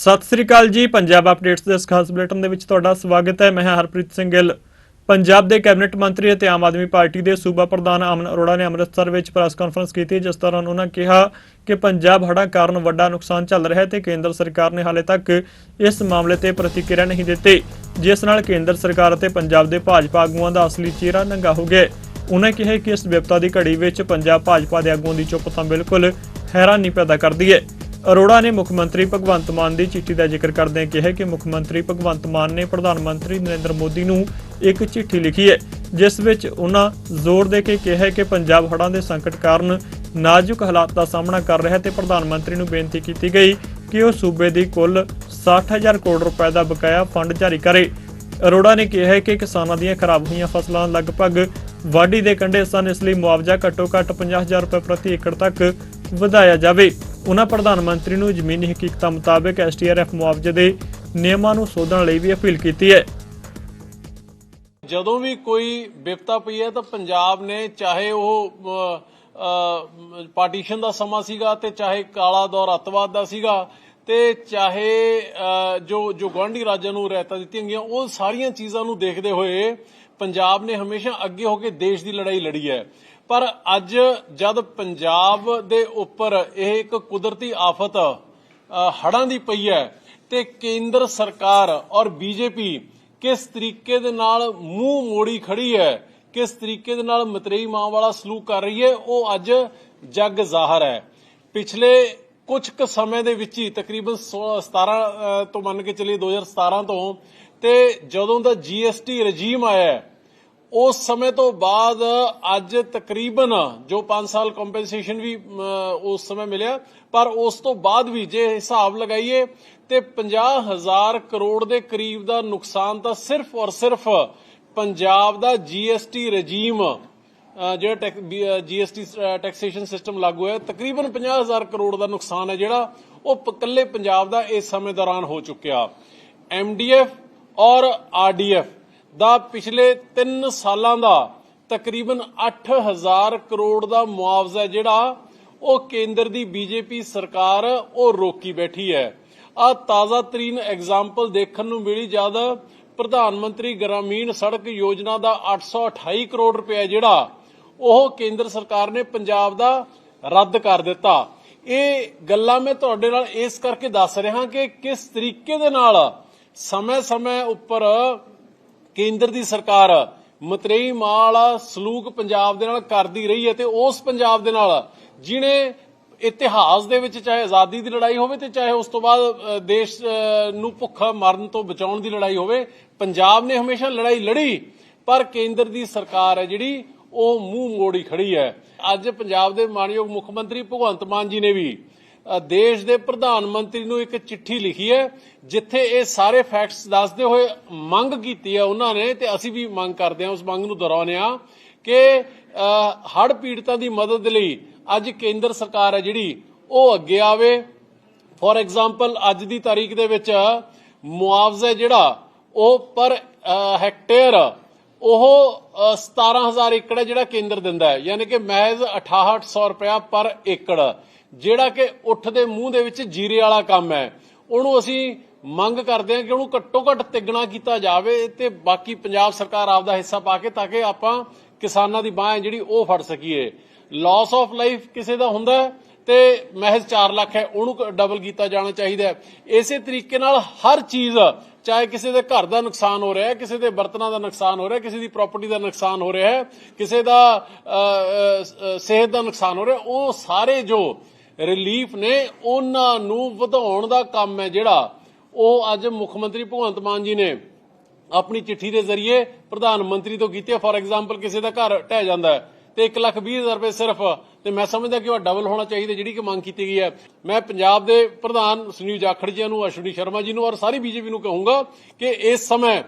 ਸਤਿ ਸ੍ਰੀ ਅਕਾਲ ਜੀ, ਪੰਜਾਬ ਅਪਡੇਟਸ ਦੇ ਇਸ ਖਾਸ ਬੁਲੇਟਿਨ ਦੇ ਵਿੱਚ ਤੁਹਾਡਾ ਸਵਾਗਤ ਹੈ। ਮੈਂ ਹਾਂ ਹਰਪ੍ਰੀਤ ਸਿੰਘ ਗਿੱਲ। ਪੰਜਾਬ ਦੇ ਕੈਬਨਿਟ ਮੰਤਰੀ ਅਤੇ ਆਮ ਆਦਮੀ ਪਾਰਟੀ ਦੇ ਸੂਬਾ ਪ੍ਰਧਾਨ ਅਮਨ ਅਰੋੜਾ ਨੇ ਅੰਮ੍ਰਿਤਸਰ ਵਿੱਚ ਪ੍ਰੈਸ ਕਾਨਫਰੰਸ ਕੀਤੀ, ਜਿਸ ਦੌਰਾਨ ਉਹਨਾਂ ਕਿਹਾ ਕਿ ਪੰਜਾਬ ਹੜ੍ਹਾਂ ਕਾਰਨ ਵੱਡਾ ਨੁਕਸਾਨ ਚੱਲ ਰਿਹਾ ਹੈ ਤੇ ਕੇਂਦਰ ਸਰਕਾਰ ਨੇ ਹਾਲੇ ਤੱਕ ਇਸ ਮਾਮਲੇ ਤੇ ਪ੍ਰਤੀਕਿਰਿਆ ਨਹੀਂ ਦਿੱਤੀ, ਜਿਸ ਨਾਲ ਕੇਂਦਰ ਸਰਕਾਰ ਅਤੇ ਪੰਜਾਬ ਦੇ ਭਾਜਪਾ ਆਗੂਆਂ ਦਾ ਅਸਲੀ ਚਿਹਰਾ ਨੰਗਾ ਹੋ ਗਿਆ। ਉਹਨਾਂ ਕਿਹਾ ਕਿ ਇਸ ਵਿਪਤਾ ਦੀ ਘੜੀ ਵਿੱਚ ਪੰਜਾਬ ਭਾਜਪਾ ਦੇ ਆਗੂਆਂ ਦੀ ਚੁੱਪ ਤਾਂ ਬਿਲਕੁਲ ਹੈਰਾਨੀ ਪੈਦਾ ਕਰਦੀ ਹੈ। ਅਰੋੜਾ ਨੇ ਮੁੱਖ ਮੰਤਰੀ ਭਗਵੰਤ ਮਾਨ ਦੀ ਚਿੱਠੀ ਦਾ ਜ਼ਿਕਰ ਕਰਦਿਆਂ ਕਿਹਾ ਕਿ ਮੁੱਖ ਮੰਤਰੀ ਭਗਵੰਤ ਮਾਨ ਨੇ ਪ੍ਰਧਾਨ ਮੰਤਰੀ ਨਰਿੰਦਰ ਮੋਦੀ ਨੂੰ ਇੱਕ ਚਿੱਠੀ ਲਿਖੀ ਹੈ, ਜਿਸ ਵਿੱਚ ਉਹਨਾਂ ਜ਼ੋਰ ਦੇ ਕੇ ਕਿਹਾ ਕਿ ਪੰਜਾਬ ਹੜ੍ਹਾਂ ਦੇ ਸੰਕਟ ਕਾਰਨ ਨਾਜ਼ੁਕ ਹਾਲਾਤ ਦਾ ਸਾਹਮਣਾ ਕਰ ਰਿਹਾ ਹੈ ਤੇ ਪ੍ਰਧਾਨ ਮੰਤਰੀ ਨੂੰ ਬੇਨਤੀ ਕੀਤੀ ਗਈ ਕਿ ਉਹ ਸੂਬੇ ਦੀ ਕੁੱਲ 60000 ਕਰੋੜ ਰੁਪਏ ਦਾ ਬਕਾਇਆ ਫੰਡ ਜਾਰੀ ਕਰੇ। ਅਰੋੜਾ ਨੇ ਕਿਹਾ ਕਿ ਕਿਸਾਨਾਂ ਦੀਆਂ ਖਰਾਬ ਹੋਈਆਂ ਫਸਲਾਂ ਲਗਭਗ ਵਾਢੀ ਦੇ ਕੰਢੇ ਸਨ, ਇਸ ਲਈ ਮੁਆਵਜ਼ਾ ਘੱਟੋ-ਘੱਟ 50000 ਰੁਪਏ ਪ੍ਰਤੀ ਏਕੜ ਤੱਕ ਵਧਾਇਆ ਜਾਵੇ। ਉਹਨਾਂ ਪ੍ਰਧਾਨ ਮੰਤਰੀ ਨੂੰ ਜ਼ਮੀਨੀ ਹਕੀਕਤਾਂ ਮੁਤਾਬਕ ਐਸਟੀਆਰਐਫ ਮੁਆਵਜ਼ੇ ਦੇ ਨਿਯਮਾਂ ਨੂੰ ਸੋਧਣ ਲਈ ਵੀ ਅਪੀਲ ਕੀਤੀ ਹੈ। ਜਦੋਂ ਵੀ ਕੋਈ ਵਿਪਤਾ ਪਈ ਹੈ ਤਾਂ ਪੰਜਾਬ ਨੇ ਚਾਹੇ ਉਹ ਪਾਰਟੀਸ਼ਨ ਦਾ ਸਮਾਂ ਸੀਗਾ ਤੇ ਚਾਹੇ ਕਾਲਾ ਦੌਰ ਅੱਤਵਾਦ ਦਾ ਸੀਗਾ ਤੇ ਚਾਹੇ ਜੋ ਜੋ ਗਵਾਂਢੀ ਰਾਜਾਂ ਨੂੰ ਰਹਿਤਾ ਦਿੱਤੀਆਂ ਗਈਆਂ, ਉਹ ਸਾਰੀਆਂ ਚੀਜ਼ਾਂ ਨੂੰ ਦੇਖਦੇ ਹੋਏ ਪੰਜਾਬ ਨੇ ਹਮੇਸ਼ਾ ਅੱਗੇ ਹੋ ਕੇ ਦੇਸ਼ ਦੀ ਲੜਾਈ ਲੜੀ ਹੈ। ਪਰ ਅੱਜ ਜਦ ਪੰਜਾਬ ਦੇ ਉੱਪਰ ਇਹ ਇੱਕ ਕੁਦਰਤੀ ਆਫਤ ਹੜਾਂ ਦੀ ਪਈ ਹੈ ਤੇ ਕੇਂਦਰ ਸਰਕਾਰ ਔਰ ਬੀਜੇਪੀ ਕਿਸ ਤਰੀਕੇ ਦੇ ਨਾਲ ਮੂੰਹ ਮੋੜੀ ਖੜੀ ਹੈ ਕਿਸ ਤਰੀਕੇ ਦੇ ਨਾਲ ਮਤਰੇਈ ਮਾਂ ਵਾਲਾ ਸਲੂਕ ਕਰ ਰਹੀ ਹੈ ਉਹ ਅੱਜ ਜੱਗ ਜ਼ਾਹਰ ਹੈ। ਪਿਛਲੇ ਕੁਝ ਕੁ ਸਮੇਂ ਦੇ ਵਿੱਚ ਹੀ ਤਕਰੀਬਨ 17 ਅ, ਤੋਂ ਮੰਨ ਕੇ ਚੱਲੀਏ 2017 ਤੋਂ ਤੇ ਜਦੋਂ ਦਾ ਜੀਐਸਟੀ ਰਜੀਮ ਆਇਆ ਉਸ ਸਮੇਂ ਤੋਂ ਬਾਅਦ ਅੱਜ ਤਕਰੀਬਨ ਜੋ 5 ਸਾਲ ਕੰਪਨਸੇਸ਼ਨ ਵੀ ਉਸ ਸਮੇਂ ਮਿਲਿਆ ਪਰ ਉਸ ਤੋਂ ਬਾਅਦ ਵੀ ਜੇ ਹਿਸਾਬ ਲਗਾਈਏ ਤੇ 50000 ਕਰੋੜ ਦੇ ਕਰੀਬ ਦਾ ਨੁਕਸਾਨ ਤਾਂ ਸਿਰਫ ਔਰ ਸਿਰਫ ਪੰਜਾਬ ਦਾ ਜੀਐਸਟੀ ਰਜੀਮ ਅ, ਜਿਹੜਾ ਜੀਐਸਟੀ ਟੈਕਸੇਸ਼ਨ ਸਿਸਟਮ ਲਾਗੂ ਹੈ ਤਕਰੀਬਨ 50000 ਕਰੋੜ ਦਾ ਨੁਕਸਾਨ ਹੈ ਜਿਹੜਾ ਉਹ ਇਕੱਲੇ ਪੰਜਾਬ ਦਾ ਇਸ ਸਮੇਂ ਦੌਰਾਨ ਹੋ ਚੁੱਕਿਆ। ਐਮਡੀਐਫ ਔਰ ਆਰਡੀਐਫ ਦਾ ਪਿਛਲੇ 3 ਸਾਲਾਂ ਦਾ ਤਕਰੀਬਨ 8000 ਕਰੋੜ ਦਾ ਮੁਆਵਜ਼ਾ ਜਿਹੜਾ, ਉਹ ਕੇਂਦਰ ਦੀ ਬੀਜੇਪੀ ਸਰਕਾਰ ਉਹ ਰੋਕੀ ਬੈਠੀ ਹੈ। ਆ ਤਾਜ਼ਾ ਤਰੀਨ ਐਗਜ਼ਾਮਪਲ ਦੇਖਣ ਨੂੰ ਮਿਲੀ ਜਦ ਪ੍ਰਧਾਨ ਮੰਤਰੀ ਗ੍ਰਾਮੀਣ ਸੜਕ ਯੋਜਨਾ ਦਾ 828 ਕਰੋੜ ਰੁਪਏ ਜਿਹੜਾ, ਉਹ ਕੇਂਦਰ ਸਰਕਾਰ ਨੇ ਪੰਜਾਬ ਦਾ ਰੱਦ ਕਰ ਦਿੱਤਾ। ਇਹ ਗੱਲਾਂ ਮੈਂ ਤੁਹਾਡੇ ਨਾਲ ਇਸ ਕਰਕੇ ਦੱਸ ਰਿਹਾ ਕਿ ਕਿਸ ਤਰੀਕੇ ਦੇ ਨਾਲ ਸਮੇਂ-ਸਮੇਂ ਉੱਪਰ ਕੇਂਦਰ ਦੀ ਸਰਕਾਰ ਮਤਰੇਈ ਮਾਂ ਸਲੂਕ ਪੰਜਾਬ ਦੇ ਨਾਲ ਕਰਦੀ ਰਹੀ ਹੈ ਤੇ ਉਸ ਪੰਜਾਬ ਦੇ ਨਾਲ ਜਿਹਨੇ ਇਤਿਹਾਸ ਦੇ ਵਿੱਚ ਚਾਹੇ ਆਜ਼ਾਦੀ ਦੀ ਲੜਾਈ ਹੋਵੇ ਤੇ ਚਾਹੇ ਉਸ ਤੋਂ ਬਾਅਦ ਦੇਸ਼ ਨੂੰ ਭੁੱਖਾ ਮਰਨ ਤੋਂ ਬਚਾਉਣ ਦੀ ਲੜਾਈ ਹੋਵੇ, ਪੰਜਾਬ ਨੇ ਹਮੇਸ਼ਾ ਲੜਾਈ ਲੜੀ, ਪਰ ਕੇਂਦਰ ਦੀ ਸਰਕਾਰ ਹੈ ਜਿਹੜੀ, ਉਹ ਮੂੰਹ ਮੋੜੀ ਖੜੀ ਹੈ। ਅੱਜ ਪੰਜਾਬ ਦੇ ਮਾਨਯੋਗ ਮੁੱਖ ਮੰਤਰੀ ਭਗਵੰਤ ਮਾਨ ਜੀ ਨੇ ਵੀ ਦੇਸ਼ ਦੇ ਪ੍ਰਧਾਨ ਮੰਤਰੀ ਨੂੰ ਇੱਕ ਚਿੱਠੀ ਲਿਖੀ ਹੈ, ਜਿੱਥੇ ਇਹ ਸਾਰੇ ਫੈਕਟਸ ਦੱਸਦੇ ਹੋਏ ਮੰਗ ਕੀਤੀ ਹੈ ਉਹਨਾਂ ਨੇ, ਤੇ ਅਸੀਂ ਵੀ ਮੰਗ ਕਰਦੇ ਹਾਂ, ਉਸ ਮੰਗ ਨੂੰ ਦੁਹਰਾਉਂਦੇ ਹਾਂ ਕਿ ਹੜ ਪੀੜਤਾਂ ਦੀ ਮਦਦ ਲਈ ਅੱਜ ਕੇਂਦਰ ਸਰਕਾਰ ਹੈ ਜਿਹੜੀ, ਉਹ ਅੱਗੇ ਆਵੇ। ਫੋਰ ਐਗਜ਼ਾਮਪਲ ਅੱਜ ਦੀ ਤਾਰੀਖ ਦੇ ਵਿੱਚ ਮੁਆਵਜ਼ਾ ਜਿਹੜਾ, ਉਹ ਪਰ ਹੈਕਟੇਅਰ ਉਹ ਅ, 17000 ਏਕੜ ਹੈ ਜਿਹੜਾ ਕੇਂਦਰ ਦਿੰਦਾ ਹੈ। ਯਾਨੀ ਕਿ ਮਹਿਜ਼ 6800 ਰੁਪਇਆ ਪਰ ਏਕੜ। ਜਿਹੜਾ ਕਿ ਉੱਠ ਦੇ ਮੂੰਹ ਦੇ ਵਿੱਚ ਜੀਰੇ ਵਾਲਾ ਕੰਮ ਹੈ। ਉਹਨੂੰ ਅਸੀਂ ਮੰਗ ਕਰਦੇ ਹਾਂ ਕਿ ਉਹਨੂੰ ਘੱਟੋ ਘੱਟ ਤਿੱਗਣਾ ਕੀਤਾ ਜਾਵੇ ਤੇ ਬਾਕੀ ਪੰਜਾਬ ਸਰਕਾਰ ਆਪਦਾ ਹਿੱਸਾ ਪਾ ਕੇ ਤਾਂ ਕਿ ਆਪਾਂ ਕਿਸਾਨਾਂ ਦੀ ਬਾਹ ਹੈ ਜਿਹੜੀ ਉਹ ਫੜ ਸਕੀਏ। ਲਾਸ ਆਫ ਲਾਈਫ ਕਿਸੇ ਦਾ ਹੁੰਦਾ ਤੇ ਮਹਿਜ਼ 4 ਲੱਖ ਹੈ। ਉਹਨੂੰ ਡਬਲ ਕੀਤਾ ਜਾਣਾ ਚਾਹੀਦਾ ਇਸੇ ਤਰੀਕੇ ਨਾਲ ਹਰ ਚੀਜ਼ ਚਾਹੇ ਕਿਸੇ ਦੇ ਘਰ ਦਾ ਨੁਕਸਾਨ ਹੋ ਰਿਹਾ ਹੈ, ਕਿਸੇ ਦੇ ਬਰਤਨਾਂ ਦਾ ਨੁਕਸਾਨ ਹੋ ਰਿਹਾ ਹੈ, ਕਿਸੇ ਦੀ ਪ੍ਰਾਪਰਟੀ ਦਾ ਨੁਕਸਾਨ ਹੋ ਰਿਹਾ ਹੈ, ਕਿਸੇ ਦਾ ਸਿਹਤ ਦਾ ਨੁਕਸਾਨ ਹੋ ਰਿਹਾ ਉਹ ਸਾਰੇ ਜੋ ਰਿਲੀਫ ਨੇ, ਉਹਨਾਂ ਨੂੰ ਵਧਾਉਣ ਦਾ ਕੰਮ ਹੈ ਜਿਹੜਾ। ਉਹ ਅੱਜ ਮੁੱਖ ਮੰਤਰੀ ਭਗਵੰਤ ਮਾਨ ਜੀ ਨੇ ਆਪਣੀ ਚਿੱਠੀ ਦੇ ਜ਼ਰੀਏ ਪ੍ਰਧਾਨ ਮੰਤਰੀ ਤੋਂ ਕੀਤੀ। ਫਾਰ ਐਗਜ਼ਾਮਪਲ ਕਿਸੇ ਦਾ ਘਰ ਢਹਿ ਜਾਂਦਾ ਹੈ। ਤੇ 1 ਲੱਖ 20 ਹਜ਼ਾਰ ਰੁਪਏ ਸਿਰਫ। ਤੇ ਮੈਂ ਸਮਝਦਾ ਕਿ ਉਹ ਡਬਲ ਹੋਣਾ ਚਾਹੀਦਾ, ਜਿਹੜੀ ਕਿ ਮੰਗ ਕੀਤੀ ਗਈ ਹੈ। ਮੈਂ ਪੰਜਾਬ ਦੇ ਪ੍ਰਧਾਨ ਸੁਨੀਲ ਜਾਖੜ ਜੀ ਨੂੰ, ਅਸ਼ਵਨੀ ਸ਼ਰਮਾ ਜੀ ਨੂੰ ਔਰ ਸਾਰੀ ਬੀਜੇਪੀ ਨੂੰ ਕਹੂੰਗਾ ਕਿ ਇਸ ਸਮੇਂ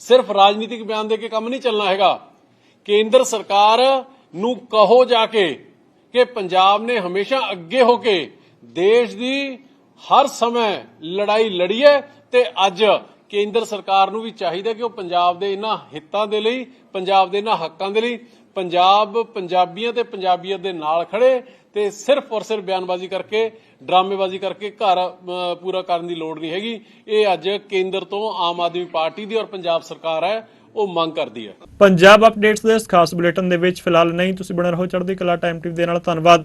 ਸਿਰਫ ਰਾਜਨੀਤਿਕ ਬਿਆਨ ਦੇ ਕੇ ਕੰਮ ਨਹੀਂ ਚੱਲਣਾ ਹੈਗਾ। ਕੇਂਦਰ ਸਰਕਾਰ ਨੂੰ ਕਹੋ ਜਾ ਕੇ ਕਿ ਪੰਜਾਬ ਨੇ ਹਮੇਸ਼ਾ ਅੱਗੇ ਹੋ ਕੇ ਦੇਸ਼ ਦੀ ਹਰ ਸਮੇਂ ਲੜਾਈ ਲੜੀ ਹੈ ਤੇ ਅੱਜ ਕੇਂਦਰ ਸਰਕਾਰ ਨੂੰ ਵੀ ਚਾਹੀਦਾ ਕਿ ਉਹ ਪੰਜਾਬ ਦੇ ਇਹਨਾਂ ਹਿੱਤਾਂ ਦੇ ਲਈ, ਪੰਜਾਬ ਦੇ ਇਹਨਾਂ ਹੱਕਾਂ ਦੇ ਲਈ ਪੰਜਾਬ ਪੰਜਾਬੀਆਂ ਤੇ ਪੰਜਾਬੀਅਤ ਦੇ ਨਾਲ ਖੜੇ ਤੇ ਸਿਰਫ ਔਰ ਸਿਰਫ ਬਿਆਨਬਾਜ਼ੀ ਕਰਕੇ, ਡਰਾਮੇਬਾਜ਼ੀ ਕਰਕੇ ਘਰ ਪੂਰਾ ਕਰਨ ਦੀ ਲੋੜ ਨਹੀਂ ਹੈਗੀ। ਇਹ ਅੱਜ ਕੇਂਦਰ ਤੋਂ ਆਮ ਆਦਮੀ ਪਾਰਟੀ ਦੀ ਔਰ ਪੰਜਾਬ ਸਰਕਾਰ ਹੈ, ਉਹ ਮੰਗ ਕਰਦੀ ਹੈ। ਪੰਜਾਬ ਅਪਡੇਟਸ ਦੇ ਇਸ ਖਾਸ ਬੁਲੇਟਿਨ ਦੇ ਵਿੱਚ ਫਿਲਹਾਲ ਨਹੀਂ। ਤੁਸੀਂ ਬਣੇ ਰਹੋ ਚੜ੍ਹਦੀ ਕਲਾ ਟਾਈਮ ਟੀਵੀ ਦੇ ਨਾਲ। ਧੰਨਵਾਦ।